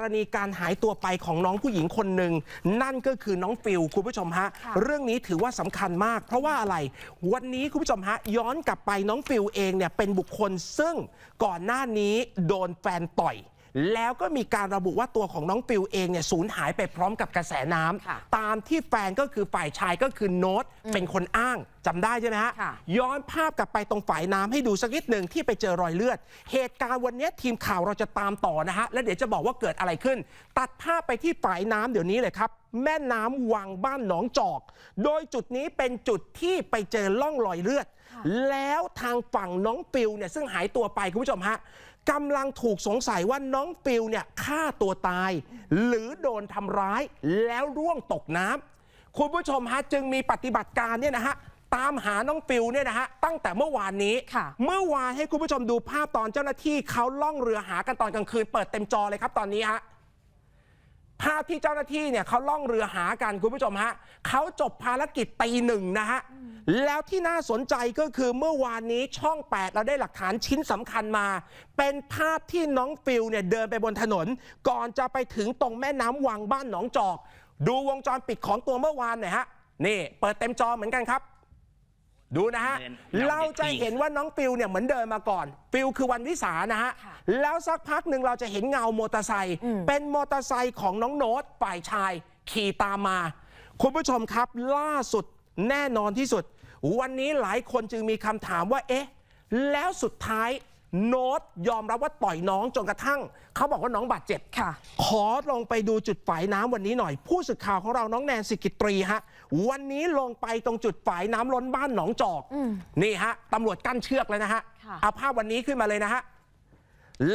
รณีการหายตัวไปของน้องผู้หญิงคนหนึ่งนั่นก็คือน้องฟิลคุณผู้ชมฮะค่ะเรื่องนี้ถือว่าสำคัญมาก เพราะว่าอะไร วันนี้คุณผู้ชมฮะ ย้อนกลับไปน้องฟิลเองเนี่ยเป็นบุคคลซึ่งก่อนหน้านี้โดนแฟนต่อย แล้วก็มีการระบุว่าตัวของน้องฟิลเองเนี่ยสูญหายไปพร้อมกับกระแสน้ำค่ะตามที่แฟนก็คือฝ่ายชายก็คือโน้ตเป็นคนอ้างจำได้ใช่ไหมฮะ ค่ะ ย้อนภาพกลับไปตรงฝายน้ำให้ดูสักนิดหนึ่งที่ไปเจอรอยเลือด เหตุการณ์วันนี้ทีมข่าวเราจะตามต่อนะฮะ และเดี๋ยวจะบอกว่าเกิดอะไรขึ้น ตัดภาพไปที่ฝายน้ำเดี๋ยวนี้เลยครับ แม่น้ำวังบ้านหนองจอก โดยจุดนี้เป็นจุดที่ไปเจอล่องรอยเลือด แล้วทางฝั่งน้องฟิลเนี่ยซึ่งหายตัวไปคุณผู้ชมฮะ กำลังถูกสงสัยว่าน้องฟิลเนี่ยฆ่าตัวตาย หรือโดนทำร้ายแล้วร่วงตกน้ำคุณผู้ชมฮะจึงมีปฏิบัติการเนี่ยนะฮะตามหาน้องฟิลเนี่ยนะฮะตั้งแต่เมื่อวานนี้ค่ะเมื่อวานให้คุณผู้ชมดูภาพตอนเจ้าหน้าที่เขาล่องเรือหากันตอนกลางคืน เปิดเต็มจอเลยครับตอนนี้ฮะภาพที่เจ้าหน้าที่เนี่ยเขาล่องเรือหากันคุณผู้ชมฮะเขาจบภารกิจตีหนึ่งนะฮะ แล้วที่น่าสนใจก็คือเมื่อวานนี้ช่อง 8 เราได้หลักฐานชิ้นสำคัญมา เป็นภาพที่น้องฟิลเนี่ยเดินไปบนถนน ก่อนจะไปถึงตรงแม่น้ำวังบ้านหนองจอก ดูวงจรปิดของตัวเมื่อวานหน่อยฮะ นี่ เปิดเต็มจอเหมือนกันครับ ดูนะฮะเดินเงาเราจะเห็นว่าน้องฟิลเนี่ยเหมือนเดินมาก่อน ฟิลคือวันวิสานะฮะค่ะแล้วสักพักหนึ่งเราจะเห็นเงามอเตอร์ไซค์อืมเป็นมอเตอร์ไซค์ของน้องโน้ตฝ่ายชายขี่ตามมา คุณผู้ชมครับล่าสุดแน่นอนที่สุด วันนี้หลายคนจึงมีคำถามว่า เอ๊ะ แล้วสุดท้ายโน้ตยอมรับว่าต่อยน้องจนกระทั่ง เขาบอกว่าน้องบาดเจ็บค่ะ ขอลงไปดูจุดฝายน้ำวันนี้หน่อย ผู้สื่อข่าวของเราน้องแนนสิกิตรีฮะ วันนี้ลงไปตรงจุดฝายน้ำล้นบ้านหนองจอกอืมนี่ฮะตำรวจกั้นเชือกเลยนะฮะค่ะเอาภาพวันนี้ขึ้นมาเลยนะฮะ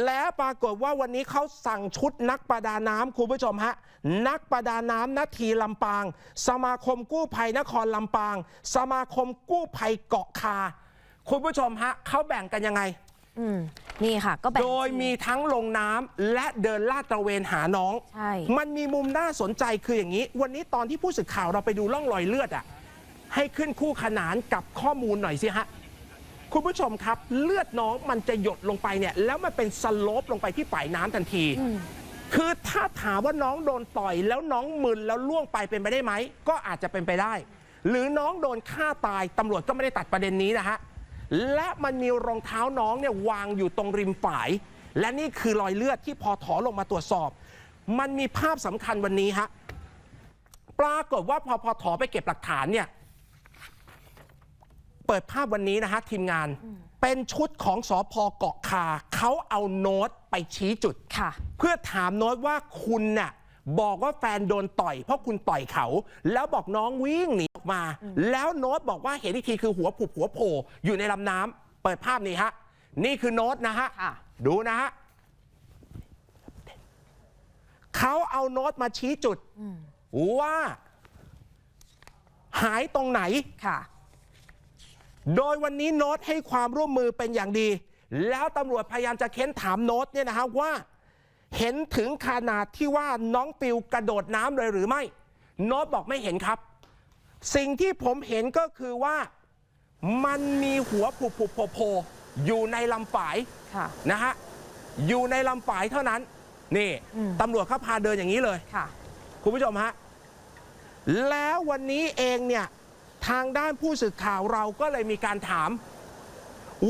แล้วปรากฏว่าวันนี้เขาสั่งชุดนักประดาน้ำคุณผู้ชมฮะ นักประดาน้ำนาทีลำปาง สมาคมกู้ภัยนครลำปาง สมาคมกู้ภัยเกาะคา คุณผู้ชมฮะเขาแบ่งกันยังไงอืมนี่ค่ะก็แบ่งโดยมีทั้งลงน้ำและเดินลาดตระเวนหาน้องใช่มันมีมุมน่าสนใจคืออย่างนี้ วันนี้ตอนที่ผู้สื่อข่าวเราไปดูร่องรอยเลือดอะ ให้ขึ้นคู่ขนานกับข้อมูลหน่อยสิฮะคุณผู้ชมครับ เลือดน้องมันจะหยดลงไปเนี่ย แล้วมันเป็นสโลปลงไปที่ฝ่ายน้ำทันทีอืม คือถ้าถามว่าน้องโดนต่อยแล้วน้องมึนแล้วล่วงไปเป็นไปได้ไหม ก็อาจจะเป็นไปได้ หรือน้องโดนฆ่าตายตำรวจก็ไม่ได้ตัดประเด็นนี้นะฮะและมันมีรองเท้าน้องเนี่ยวางอยู่ตรงริมฝาย และนี่คือรอยเลือดที่พอถอลงมาตรวจสอบ มันมีภาพสำคัญวันนี้ฮะปรากฏว่าพอพอถอไปเก็บหลักฐานเนี่ย เปิดภาพวันนี้นะฮะทีมงาน เป็นชุดของสอพเกาะคาเขาเอาโน้ตไปชี้จุดค่ะเพื่อถามโน้ตว่าคุณน่ะบอกว่าแฟนโดนต่อย เพราะคุณต่อยเขา แล้วบอกน้องวิ่งหนีออกมา แล้วโน้ตบอกว่าเห็นอีกทีคือหัวผุบหัวโผล่อยู่ในลำน้ำเปิดภาพนี้ฮะนี่คือโน้ตนะฮะค่ะดูนะฮะเขาเอาโน้ตมาชี้จุดว่า หายตรงไหนค่ะ โดยวันนี้โน้ตให้ความร่วมมือเป็นอย่างดี แล้วตำรวจพยายามจะเค้นถามโน้ตเนี่ยนะฮะว่า เห็นถึงขนาดที่ว่าน้องปิวกระโดดน้ำเลยหรือไม่ โน้ตบอกไม่เห็นครับ สิ่งที่ผมเห็นก็คือว่ามันมีหัวผุผุโผล่โผล่อยู่ในลำฝายค่ะนะฮะอยู่ในลำฝายเท่านั้น นี่อืมตำรวจเขาพาเดินอย่างนี้เลยค่ะคุณผู้ชมฮะแล้ววันนี้เองเนี่ย ทางด้านผู้สื่อข่าวเราก็เลยมีการถาม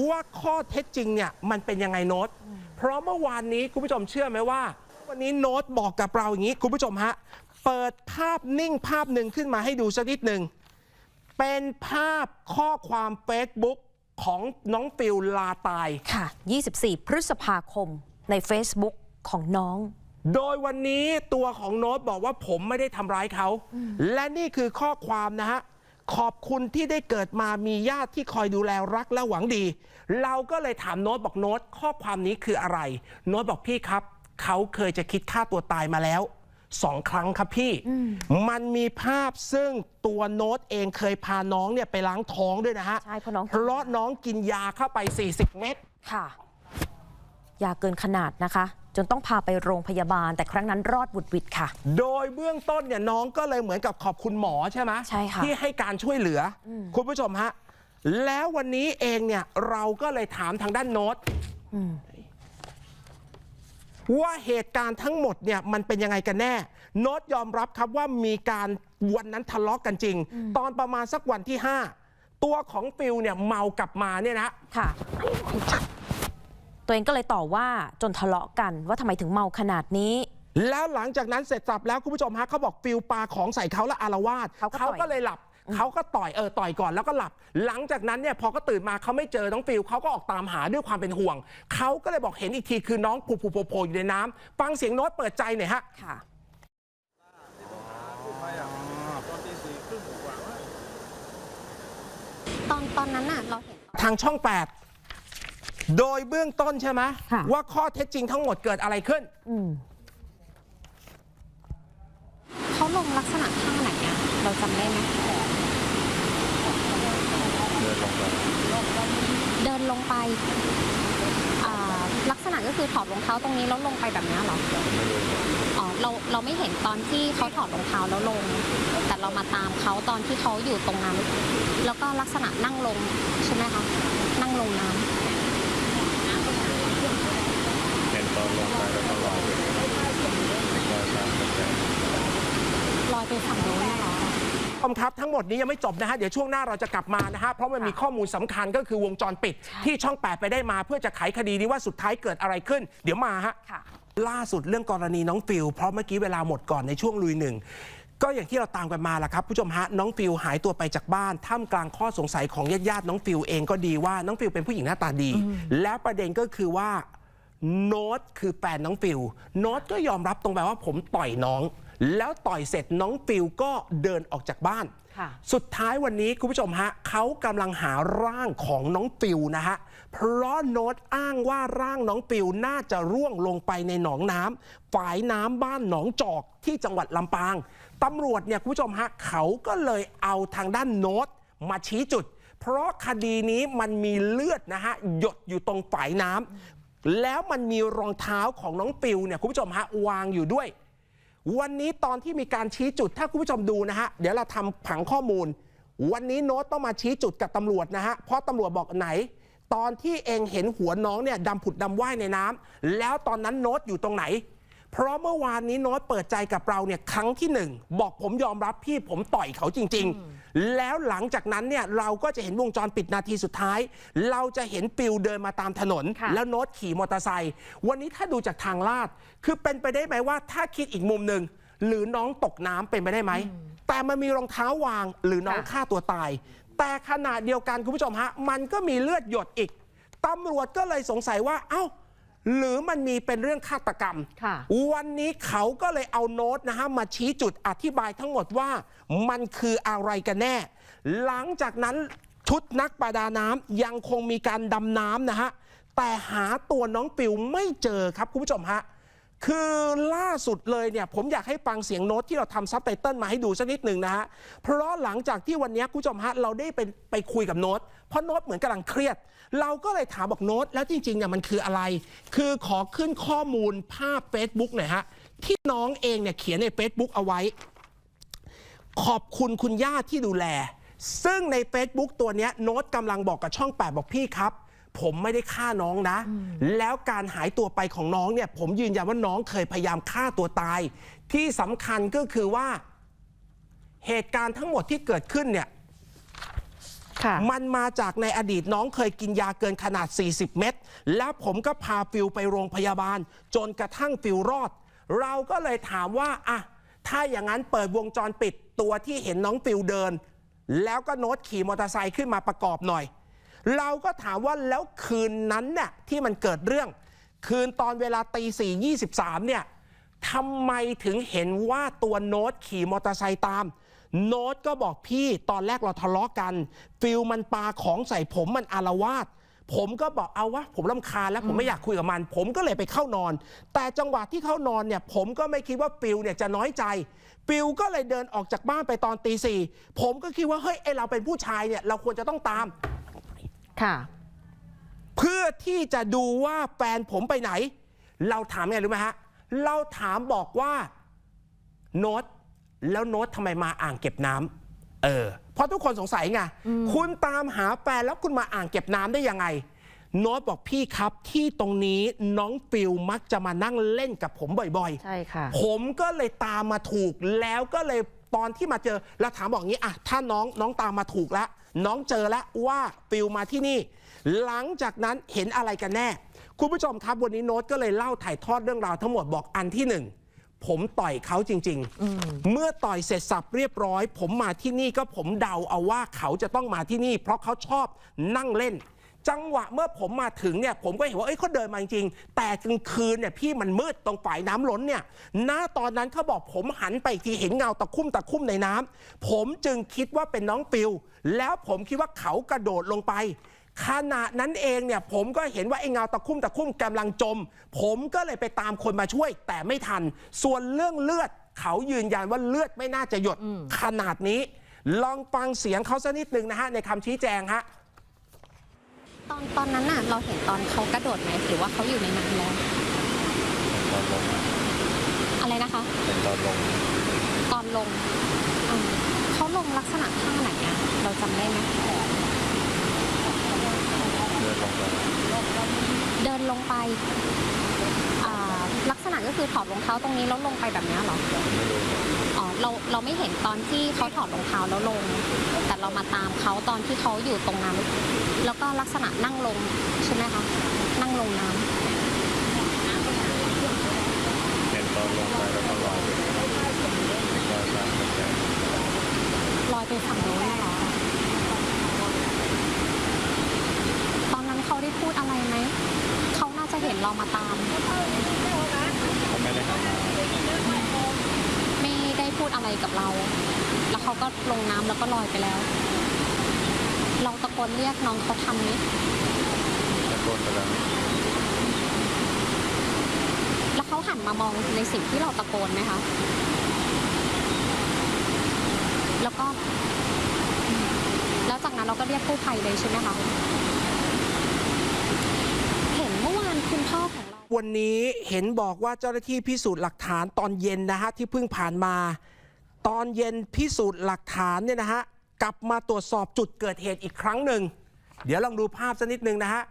ว่าข้อเท็จจริงเนี่ยมันเป็นยังไงโน้ต เพราะเมื่อวานนี้คุณผู้ชมเชื่อไหมว่า วันนี้โน้ตบอกกับเราอย่างนี้ คุณผู้ชมฮะ เปิดภาพนิ่งภาพหนึ่งขึ้นมาให้ดูสักนิดหนึ่ง เป็นภาพข้อความ Facebook ของน้องฟิลลาตาย ค่ะ 24 พฤษภาคมใน Facebook ของน้อง โดยวันนี้ตัวของโน้ตบอกว่าผมไม่ได้ทำร้ายเขา และนี่คือข้อความนะฮะ ขอบคุณที่ได้เกิดมามีญาติที่คอยดูแลรักและหวังดี เราก็เลยถามโน้ตบอกโน้ตข้อความนี้คืออะไร โน้ตบอกพี่ครับ เขาเคยจะคิดฆ่าตัวตายมาแล้วสองครั้งครับพี่ มันมีภาพซึ่งตัวโน้ตเองเคยพาน้องเนี่ยไปล้างท้องด้วยนะฮะใช่เพราะน้องเพราะน้องกินยาเข้าไป 40 เม็ดค่ะ ยาเกินขนาดนะคะ จนต้องพาไปโรงพยาบาล แต่ครั้งนั้นรอดบุดหวิดค่ะ โดยเบื้องต้นเนี่ยน้องก็เลยเหมือนกับขอบคุณหมอใช่ไหมใช่ค่ะที่ให้การช่วยเหลืออคุณผู้ชมฮะแล้ววันนี้เองเนี่ยเราก็เลยถามทางด้านโน้ตอืมว่าเหตุการณ์ทั้งหมดเนี่ยมันเป็นยังไงกันแน่ โน้ตยอมรับครับว่ามีการวันนั้นทะเลาะกันจริง ตอนประมาณสักวันที่ 5 ตัวของฟิลเนี่ยเมากลับมาเนี่ยนะ ค่ะ ตัวเองก็เลยต่อว่าจนทะเลาะกันว่าทำไมถึงเมาขนาดนี้ แล้วหลังจากนั้นเสร็จสับแล้วคุณผู้ชมฮะเขาบอกฟิลปาของใส่เขาและอารวาสเขาก็ต่อย ก็เลยหลับเขาก็ต่อยเออต่อยก่อนแล้วก็หลับ หลังจากนั้นเนี่ยพอก็ตื่นมาเขาไม่เจอน้องฟิลเขาก็ออกตามหาด้วยความเป็นห่วงเขาก็เลยบอกเห็นอีกทีคือน้องผูผูโผล่โผล่อยู่ในน้ำฟังเสียงโน้ตเปิดใจหน่อยฮะ ค่ะ ตอนตอนนั้นน่ะเราเห็น ทางช่อง 8 โดยเบื้องต้นใช่ไหมค่ะ ว่าข้อเท็จจริงทั้งหมดเกิดอะไรขึ้น อืมเขาลงลักษณะท่าไหนอะเราจำได้ไหมเดินลงไปอ่าลักษณะก็คือถอดรองเท้าตรงนี้แล้วลงไปแบบนี้เหรออ๋อเราเราไม่เห็นตอนที่เขาถอดรองเท้าแล้วลง แต่เรามาตามเขาตอนที่เขาอยู่ตรงนั้น แล้วก็ลักษณะนั่งลงใช่ไหมคะนั่งลงน้ำ เห็นตอนลงไปแล้วก็ลอยไปลอยตามกระแส ลอยไปฝั่งโน้นน่ะเหรอผู้ชมครับทั้งหมดนี้ยังไม่จบนะฮะ เดี๋ยวช่วงหน้าเราจะกลับมานะฮะ เพราะมันมีข้อมูลสำคัญก็คือวงจรปิด ที่ช่อง 8 ไปได้มาเพื่อจะไขคดีนี้ว่าสุดท้ายเกิดอะไรขึ้น เดี๋ยวมาฮะ ค่ะ ล่าสุดเรื่องกรณีน้องฟิลเพราะเมื่อกี้เวลาหมดก่อนในช่วงลุยหนึ่ง ก็อย่างที่เราตามกันมาแหละครับผู้ชมฮะน้องฟิลหายตัวไปจากบ้านท่ามกลางข้อสงสัยของญาติญาติๆน้องฟิลเองก็ดีว่าน้องฟิลเป็นผู้หญิงหน้าตาดี และประเด็นก็คือว่า โน้ตคือแฟนน้องฟิลโน้ตก็ยอมรับตรงไปว่าผมต่อยน้อง แล้วต่อยเสร็จน้องฟิลก็เดินออกจากบ้านค่ะสุดท้ายวันนี้คุณผู้ชมฮะเขากำลังหาร่างของน้องปิวนะฮะ เพราะโน้ตอ้างว่าร่างน้องปิวน่าจะร่วงลงไปในหนองน้ำฝายน้ำบ้านหนองจอกที่จังหวัดลำปางตำรวจเนี่ยคุณผู้ชมฮะเขาก็เลยเอาทางด้านโน้ตมาชี้จุด เพราะคดีนี้มันมีเลือดนะฮะหยดอยู่ตรงฝายน้ำ แล้วมันมีรองเท้าของน้องปิวเนี่ยคุณผู้ชมฮะวางอยู่ด้วย วันนี้ตอนที่มีการชี้จุดถ้าคุณผู้ชมดูนะฮะเดี๋ยวเราทำผังข้อมูล วันนี้โน้ตต้องมาชี้จุดกับตำรวจนะฮะเพราะตำรวจบอกไหน ตอนที่เองเห็นหัวน้องเนี่ยดำผุดดำว่ายในน้ำแล้วตอนนั้นโน้ตอยู่ตรงไหน เพราะเมื่อวานนี้โน้ตเปิดใจกับเราเนี่ยครั้งที่หนึ่งบอกผมยอมรับพี่ผมต่อยเขาจริง ๆ แล้วหลังจากนั้นเนี่ยเราก็จะเห็นวงจรปิดนาทีสุดท้าย เราจะเห็นปิวเดินมาตามถนนค่ะแล้วโน้ตขี่มอเตอร์ไซค์วันนี้ถ้าดูจากทางลาด คือเป็นไปได้ไหมว่าถ้าคิดอีกมุมหนึ่งหรือน้องตกน้ำเป็นไปได้ไหมแต่มันมีรองเท้าวางหรือน้องค่ะฆ่าตัวตาย แต่ขณะเดียวกันคุณผู้ชมฮะมันก็มีเลือดหยดอีกตำรวจก็เลยสงสัยว่า เอ้า หรือมันมีเป็นเรื่องฆาตกรรมค่ะวันนี้เขาก็เลยเอาโน้ตนะฮะมาชี้จุดอธิบายทั้งหมดว่ามันคืออะไรกันแน่ หลังจากนั้นชุดนักประดาน้ำยังคงมีการดำน้ำนะฮะแต่หาตัวน้องปิวไม่เจอครับคุณผู้ชมฮะ คือล่าสุดเลยเนี่ยผมอยากให้ฟังเสียงโน้ตที่เราทำซับไตเติลมาให้ดูสักนิดหนึ่งนะฮะ เพราะหลังจากที่วันนี้คุณผู้ชมฮะเราได้ไปไปคุยกับโน้ตเพราะโน้ตเหมือนกำลังเครียด เราก็เลยถามบอกโน้ตแล้วจริงๆเนี่ยมันคืออะไร คือขอขึ้นข้อมูลภาพ Facebook หน่อยฮะ ที่น้องเองเนี่ยเขียนใน Facebook เอาไว้ ขอบคุณคุณย่าที่ดูแล ซึ่งใน Facebook ตัวนี้โน้ตกำลังบอกกับช่อง 8 บอกพี่ครับ ผมไม่ได้ฆ่าน้องนะ แล้วการหายตัวไปของน้องเนี่ย ผมยืนยันว่าน้องเคยพยายามฆ่าตัวตาย ที่สำคัญก็คือว่า เหตุการณ์ทั้งหมดที่เกิดขึ้นเนี่ยค่ะมันมาจากในอดีตน้องเคยกินยาเกินขนาด 40 เม็ดแล้วผมก็พาฟิลไปโรงพยาบาล จนกระทั่งฟิลรอด เราก็เลยถามว่าอะถ้าอย่างนั้นเปิดวงจรปิดตัวที่เห็นน้องฟิลเดิน แล้วก็โน้ตขี่มอเตอร์ไซค์ขึ้นมาประกอบหน่อย เราก็ถามว่าแล้วคืนนั้นน่ะที่มันเกิดเรื่อง คืนตอนเวลาตีสี่ยี่สิบสามเนี่ยทำไมถึงเห็นว่าตัวโน้ตขี่มอเตอร์ไซค์ตาม โน้ตก็บอกพี่ตอนแรกเราทะเลาะกัน ฟิลมันปาของใส่ผมมันอารวาสผมก็บอกเอาวะผมลำคาญแล้วผมไม่อยากคุยกับมัน ผมก็เลยไปเข้านอน แต่จังหวะที่เข้านอนเนี่ย ผมก็ไม่คิดว่าฟิลเนี่ยจะน้อยใจ ฟิลก็เลยเดินออกจากบ้านไปตอนตีสี่ผมก็คิดว่าเฮ้ยไอเราเป็นผู้ชายเนี่ยเราควรจะต้องตาม ค่ะ เพื่อที่จะดูว่าแฟนผมไปไหน เราถามไงรู้ไหมฮะ เราถามบอกว่าโน้ตแล้วโน้ตทำไมมาอ่างเก็บน้ำเออเพราะทุกคนสงสัยไงคุณตามหาแฟนแล้วคุณมาอ่างเก็บน้ำได้ยังไง โน้ตบอกพี่ครับที่ตรงนี้น้องฟิลมักจะมานั่งเล่นกับผมบ่อยใช่ค่ะๆผมก็เลยตามมาถูกแล้วก็เลยตอนที่มาเจอแล้วถามบอกงี้อะถ้าน้องน้องตามมาถูกแล้ว น้องเจอแล้วว่าฟิลมาที่นี่ หลังจากนั้นเห็นอะไรกันแน่ คุณผู้ชมครับวันนี้โน้ตก็เลยเล่าถ่ายทอดเรื่องราวทั้งหมดบอกอันที่หนึ่งผมต่อยเขาจริง ๆ เมื่อต่อยเสร็จสับเรียบร้อย ผมมาที่นี่ก็ผมเดาเอาว่าเขาจะต้องมาที่นี่ เพราะเขาชอบนั่งเล่น จังหวะเมื่อผมมาถึงเนี่ยผมก็เห็นว่าเอ้ยเขาเดินมาจริงๆแต่กลางคืนเนี่ยพี่มันมืดตรงฝ่ายน้ำล้นเนี่ยณตอนนั้นเขาบอกผมหันไปอีกทีเห็นเงาตะคุ่มตะคุ่มในน้ำผมจึงคิดว่าเป็นน้องปิว แล้วผมคิดว่าเขากระโดดลงไปขณะนั้นเองเนี่ยผมก็เห็นว่าไอ้เงาตะคุ่มตะคุ่มกำลังจม ผมก็เลยไปตามคนมาช่วย แต่ไม่ทัน ส่วนเรื่องเลือด เขายืนยันว่าเลือดไม่น่าจะหยดขนาดนี้ ลองฟังเสียงเขาสักนิดหนึ่งนะฮะในคำชี้แจงฮะ ตอนตอนนั้นน่ะเราเห็นตอนเขากระโดดไหมหรือว่าเขาอยู่ในน้ำแล้วตอนลงอะไรนะคะ เป็นตอนลงตอนลงอืมเขาลงลักษณะท่าไหนอะเราจำได้ไหมเลื่อนลงไปเดินลงไปอ่าลักษณะก็คือถอดรองเท้าตรงนี้แล้วลงไปแบบเนี้ยเหรอ ไม่รู้อ๋อ เราเราไม่เห็นตอนที่เขาถอดรองเท้าแล้วลง แต่เรามาตามเขาตอนที่เขาอยู่ตรงนั้น แล้วก็ลักษณะนั่งลงใช่ไหมคะนั่งลงน้ำเห็นตอนลงไปแล้วก็ลอยไปลอยตามกระแสลอยไปฝั่งโน้นเหรอตอนนั้นเขาได้พูดอะไรไหมเขาน่าจะเห็นเรามาตามเขาไม่ได้หันมา พูดอะไรกับเรา แล้วเขาก็ลงน้ำแล้วก็ลอยไปแล้ว เราตะโกนเรียกน้องเขาทำนี้ตะโกนไปแล้วแล้วเขาหันมามองในสิ่งที่เราตะโกนไหมคะ แล้วก็ แล้วจากนั้นเราก็เรียกกู้ภัยเลยใช่ไหมคะ เห็นเมื่อวานคุณพ่อของเรา วันนี้เห็นบอกว่าเจ้าหน้าที่พิสูจน์หลักฐานตอนเย็นนะฮะที่เพิ่งผ่านมา ตอนเย็นพิสูจน์หลักฐานเนี่ยนะฮะกลับมาตรวจสอบจุดเกิดเหตุอีกครั้งหนึ่ง เดี๋ยวลองดูภาพสักนิดหนึ่งนะฮะ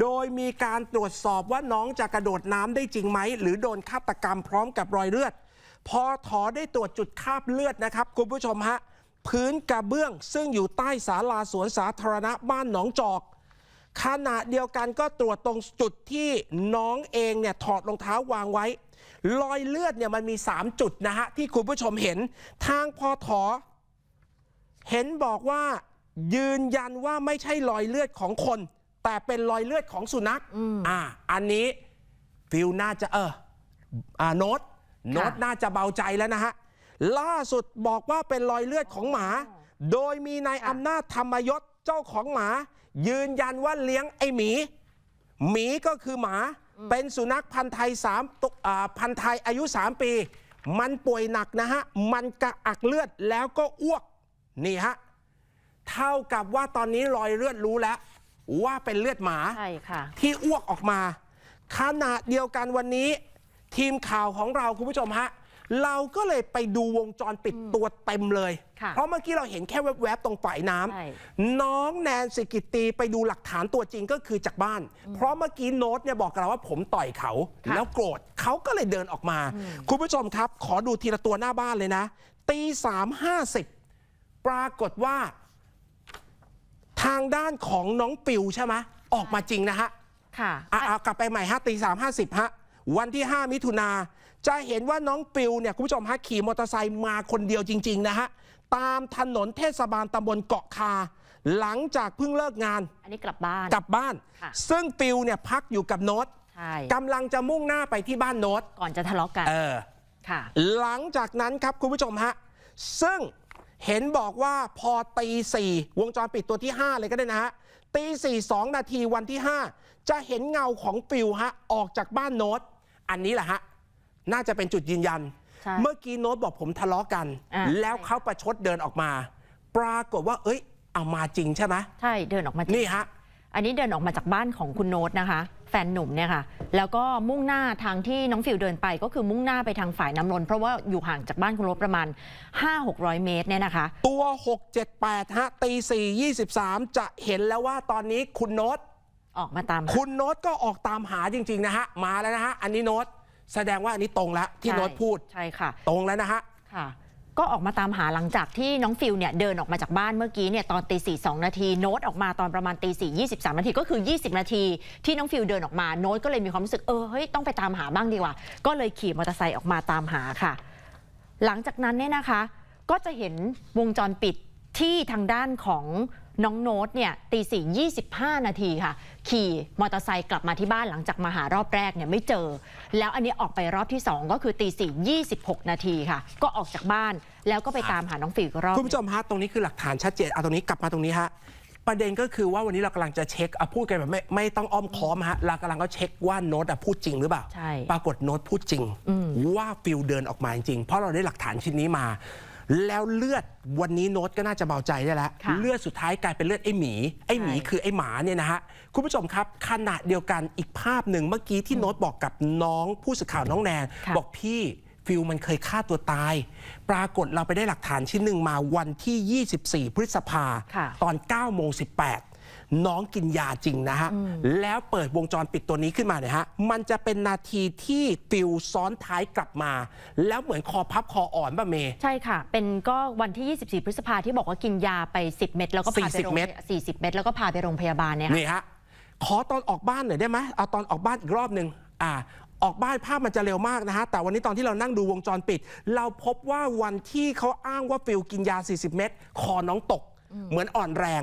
โดยมีการตรวจสอบว่าน้องจะกระโดดน้ำได้จริงไหม หรือโดนฆาตกรรมพร้อมกับรอยเลือด พอถอได้ตรวจจุดคราบเลือดนะครับ คุณผู้ชมฮะพื้นกระเบื้องซึ่งอยู่ใต้ศาลาสวนสาธารณะบ้านหนองจอก ขณะเดียวกันก็ตรวจตรงจุดที่น้องเองเนี่ยถอดรองเท้าวางไว้ รอยเลือดเนี่ยมันมี 3 จุดนะฮะ ที่คุณผู้ชมเห็นทางพอถอ เห็นบอกว่า ยืนยันว่าไม่ใช่รอยเลือดของคน แต่เป็นรอยเลือดของสุนัขอ่า อันนี้ฟิลน่าจะเอออ่าโน้ตโน้ตน่าจะเบาใจแล้วนะฮะล่าสุดบอกว่าเป็นรอยเลือดของหมา โดยมีนายอำนาจธรรมยศเจ้าของหมา ยืนยันว่าเลี้ยงไอหมี หมีก็คือหมา เป็นสุนัขพันธุ์ไทยสามตุอ่าพันธุ์ไทยอายุ 3 ปี มันป่วยหนักนะฮะ มันกระอักเลือดแล้วก็อ้วก นี่ฮะ เท่ากับว่าตอนนี้รอยเลือดรู้แล้ว ว่าเป็นเลือดหมาใช่ค่ะที่อ้วกออกมาขณะเดียวกันวันนี้ ทีมข่าวของเราคุณผู้ชมฮะ เราก็เลยไปดูวงจรปิดตัวเต็มเลย ค่ะเพราะเมื่อกี้เราเห็นแค่แวบๆตรงฝ่ายน้ำใช่ น้องแนนสิกิตตีไปดูหลักฐานตัวจริงก็คือจากบ้าน เพราะเมื่อกี้โน้ตเนี่ยบอกกับเราว่าผมต่อยเขาค่ะแล้วโกรธเขาก็เลยเดินออกมา คุณผู้ชมครับ ขอดูทีละตัวหน้าบ้านเลยนะตีสามห้าสิบปรากฏว่า ทางด้านของน้องปิวใช่ไหมออกมาจริงนะฮะค่ะ อะเอากลับไปใหม่ฮะตีสามห้าสิบฮะ วันที่ 5 มิถุนาจะเห็นว่าน้องปิวเนี่ยคุณผู้ชมฮะขี่มอเตอร์ไซค์มาคนเดียวจริง ๆ นะฮะ ตามถนนเทศบาลตำบลเกาะคา หลังจากเพิ่งเลิกงาน อันนี้กลับบ้าน กลับบ้าน ค่ะ ซึ่งปิวเนี่ยพักอยู่กับโน้ตใช่กำลังจะมุ่งหน้าไปที่บ้านโน้ตก่อนจะทะเลาะกันเออ ค่ะ หลังจากนั้นครับคุณผู้ชมฮะ ซึ่งเห็นบอกว่าพอตีสี่วงจรปิดตัวที่ 5 เลยก็ได้นะฮะตีสี่สองนาทีวันที่ 5 จะเห็นเงาของฟิวฮะ ออกจากบ้านโน้ต อันนี้แหละฮะน่าจะเป็นจุดยืนยัน ใช่เมื่อกี้โน้ตบอกผมทะเลาะกัน อ่า แล้วเขาประชดเดินออกมา ปรากฏว่า เอ้ย เอามาจริงใช่ไหมใช่เดินออกมาจริงนี่ฮะ อันนี้เดินออกมาจากบ้านของคุณโน้ตนะคะ แฟนหนุ่มเนี่ยค่ะ แล้วก็มุ่งหน้าทางที่น้องฟิวเดินไป ก็คือมุ่งหน้าไปทางฝ่ายน้ำล้นเพราะว่าอยู่ห่างจากบ้านคุณโน้ตประมาณ 5-600 เมตรเนี่ยนะคะ ตัว 678ฮะตี4 23 จะเห็นแล้วว่าตอนนี้คุณโน้ต ออกมาตามหา คุณโน้ตก็ออกตามหาจริง ๆ นะฮะ มาแล้วนะฮะ อันนี้โน้ตแสดงว่าอันนี้ตรงแล้วที่ใช่โน้ตพูด ใช่ค่ะ ตรงแล้วนะฮะ ค่ะ ก็ออกมาตามหาหลังจากที่น้องฟิลเนี่ยเดินออกมาจากบ้านเมื่อกี้เนี่ยตอนตีสี่สองนาทีโน้ตออกมาตอนประมาณตีสี่ยี่สิบสามนาทีก็คือ 20 นาที ที่น้องฟิลเดินออกมาโน้ตก็เลยมีความรู้สึกเออเฮ้ยต้องไปตามหาบ้างดีกว่า ก็เลยขี่มอเตอร์ไซค์ออกมาตามหาค่ะ หลังจากนั้นเนี่ยนะคะ ก็จะเห็นวงจรปิดที่ทางด้านของ น้องโน้ตเนี่ยตีสี่ยี่สิบห้านาทีค่ะ ขี่มอเตอร์ไซค์กลับมาที่บ้านหลังจากมาหารอบแรกเนี่ยไม่เจอ แล้วอันนี้ออกไปรอบที่ 2 ก็คือตีสี่ยี่สิบหกนาทีค่ะ ก็ออกจากบ้านแล้วก็ไปตามหาน้องฟิลอีกรอบ คุณผู้ชมฮะตรงนี้คือหลักฐานชัดเจนเอาตรงนี้กลับมาตรงนี้ฮะประเด็นก็คือว่าวันนี้เรากำลังจะเช็คเอาพูดกันแบบไม่ไม่ต้องอ้อมค้อมฮะเรากำลังก็เช็คว่าโน้ตอะพูดจริงหรือเปล่า ใช่ปรากฏโน้ตพูดจริง ว่าฟิลเดินออกมาจริงๆเพราะเราได้หลักฐานชิ้นนี้มา แล้วเลือดวันนี้โน้ตก็น่าจะเบาใจได้แล้ว ค่ะ เลือดสุดท้ายกลายเป็นเลือดไอ้หมี ไอ้หมีใช่คือไอ้หมาเนี่ยนะฮะ คุณผู้ชมครับขณะเดียวกันอีกภาพหนึ่งเมื่อกี้ที่โน้ตบอกกับน้องผู้สื่อข่าวน้องแนนค่ะ บอกพี่ฟิลมันเคยฆ่าตัวตาย ปรากฏเราไปได้หลักฐานชิ้นหนึ่งมาวันที่ 24 พฤษภาค่ะ ตอน9โมง18 น้องกินยาจริงนะฮะ แล้วเปิดวงจรปิดตัวนี้ขึ้นมาเนี่ยฮะ มันจะเป็นนาทีที่ฟิลซ้อนท้ายกลับมา แล้วเหมือนคอพับคออ่อนป่ะเมย์ ใช่ค่ะ เป็นก็วันที่ 24 พฤษภาที่บอกว่ากินยาไป 10 เม็ดแล้วก็พาไปโรง40เม็ด40 เม็ดแล้วก็พาไปโรงพยาบาลเนี่ยค่ะนี่ฮะขอตอนออกบ้านหน่อยได้ไหมเอาตอนออกบ้านอีกรอบหนึ่งอ่าออกบ้านภาพมันจะเร็วมากนะฮะ แต่วันนี้ตอนที่เรานั่งดูวงจรปิด เราพบว่าวันที่เขาอ้างว่าฟิลกินยา 40 เม็ดคอน้องตก เหมือนอ่อนแรง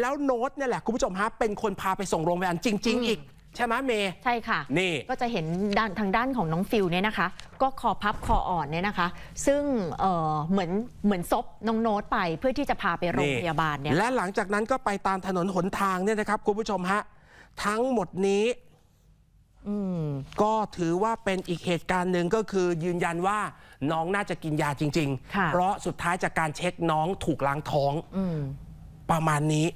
แล้วโน้ตเนี่ยแหละคุณผู้ชมฮะเป็นคนพาไปส่งโรงพยาบาลจริง ๆ อีก ใช่ไหมเมย์ ใช่ค่ะ นี่ ก็จะเห็นด้านทางด้านของน้องฟิลเนี่ยนะคะ ก็คอพับคออ่อนเนี่ยนะคะ ซึ่งเอ่อเหมือนเหมือนซบน้องโน้ตไปเพื่อที่จะพาไปโรงพยาบาลเนี่ยและหลังจากนั้นก็ไปตามถนนหนทางเนี่ยนะครับคุณผู้ชมฮะทั้งหมดนี้อืมก็ถือว่าเป็นอีกเหตุการณ์หนึ่งก็คือยืนยันว่าน้องน่าจะกินยาจริง ค่ะ ๆ เพราะสุดท้ายจากการเช็คน้องถูกล้างท้องอืม ประมาณนี้